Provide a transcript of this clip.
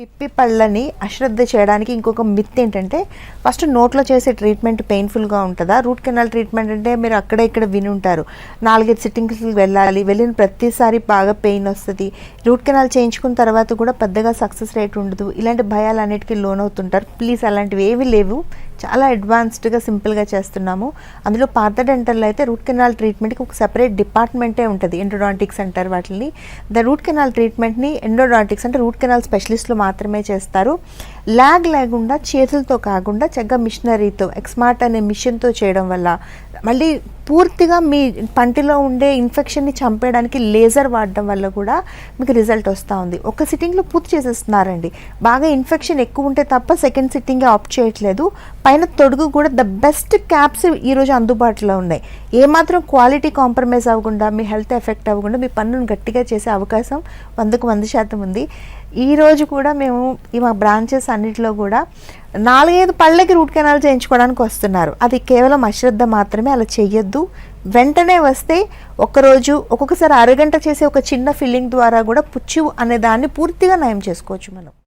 పిప్పి పళ్ళని అశ్రద్ధ చేయడానికి ఇంకొక మిత్ ఏంటంటే ఫస్ట్ నోట్లో చేసే ట్రీట్మెంట్ పెయిన్ఫుల్గా ఉంటుందా? రూట్ కెనాల్ ట్రీట్మెంట్ అంటే మీరు అక్కడ ఇక్కడ విని ఉంటారు. నాలుగైదు సిట్టింగ్స్కి వెళ్ళాలి వెళ్ళిన ప్రతిసారి బాగా పెయిన్ వస్తుంది. రూట్ కెనాల్ చేయించుకున్న తర్వాత కూడా పెద్దగా సక్సెస్ రేట్ ఉండదు. ఇలాంటి భయాలన్నిటికీ లోన్ అవుతుంటారు ప్లీజ్ అలాంటివి ఏవి లేవు. చాలా అడ్వాన్స్డ్గా సింపుల్గా చేస్తున్నాము. అందులో పాత డెంటల్లో అయితే రూట్ కెనాల్ ట్రీట్మెంట్కి ఒక సెపరేట్ డిపార్ట్మెంటే ఉంటుంది ఎండోడాంటిక్స్ అంటారు వాటిని ద రూట్ కెనాల్ ట్రీట్మెంట్ని ఎండోడాంటిక్స్ అంటే రూట్ కెనాల్ స్పెషలిస్టులు మాత్రమే చేస్తారు. ల్యాగ్ లేకుండా చేతులతో కాకుండా చక్కగా మిషనరీతో ఎక్స్మార్ట్ అనే మిషన్తో చేయడం వల్ల మళ్ళీ పూర్తిగా మీ పంటిలో ఉండే ఇన్ఫెక్షన్ని చంపేయడానికి లేజర్ వాడడం వల్ల కూడా మీకు రిజల్ట్ వస్తూ ఉంది. ఒక సిట్టింగ్లో పూర్తి చేసేస్తున్నారండి. బాగా ఇన్ఫెక్షన్ ఎక్కువ ఉంటే తప్ప సెకండ్ సిట్టింగ్ ఆప్ట్ చేయట్లేదు. పైన తొడుగు కూడా ద బెస్ట్ క్యాప్స్ ఈరోజు అందుబాటులో ఉన్నాయి. ఏమాత్రం క్వాలిటీ కాంప్రమైజ్ అవ్వకుండా మీ హెల్త్ ఎఫెక్ట్ అవ్వకుండా మీ పన్నును గట్టిగా చేసే అవకాశం వందకు వంద శాతం ఉంది. ఈరోజు కూడా మేము ఈ మా బ్రాంచెస్ అన్నిటిలో కూడా నాలుగైదు పళ్ళకి రూట్ కెనాల్ చేయించుకోవడానికి వస్తున్నారు. అది కేవలం అశ్రద్ధ మాత్రమే అలా చెయ్యొద్దు. వెంటనే వస్తే ఒక్కరోజు ఒక్కొక్కసారి అరగంట చేసే ఒక చిన్న ఫిల్లింగ్ ద్వారా కూడా పుచ్చు అనే దాన్ని పూర్తిగా నయం చేసుకోవచ్చు మనం.